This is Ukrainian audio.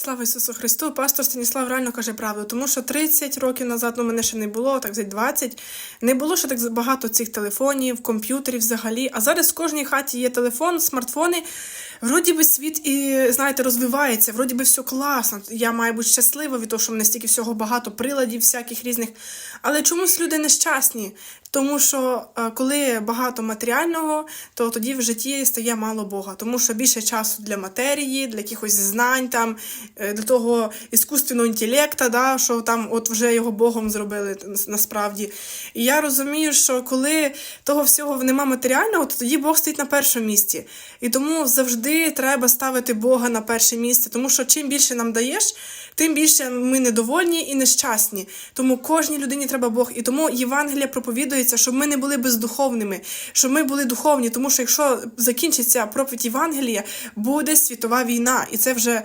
Слава Ісусу Христу! Пастор Станіслав реально каже правду, тому що 30 років назад, ну мене ще не було, так взять 20, не було ще так багато цих телефонів, комп'ютерів взагалі. А зараз в кожній хаті є телефон, смартфони. Вроді би світ і знаєте, розвивається, вроді би все класно. Я маю бути щаслива від того, що в мене стільки всього багато приладів, всяких різних. Але чомусь люди нещасні. Тому що е, коли багато матеріального, то тоді в житті стає мало Бога, тому що більше часу для матерії, для якихось знань, там е, для того іскусственного інтелекта, да, що там от вже його Богом зробили насправді. І я розумію, що коли того всього нема матеріального, то тоді Бог стоїть на першому місці. І тому завжди треба ставити Бога на перше місце, тому що чим більше нам даєш, тим більше ми недовольні і нещасні. Тому кожній людині треба Бог. І тому Євангелія проповідується, щоб ми не були бездуховними, щоб ми були духовні. Тому що якщо закінчиться проповідь Євангелія, буде світова війна, і це вже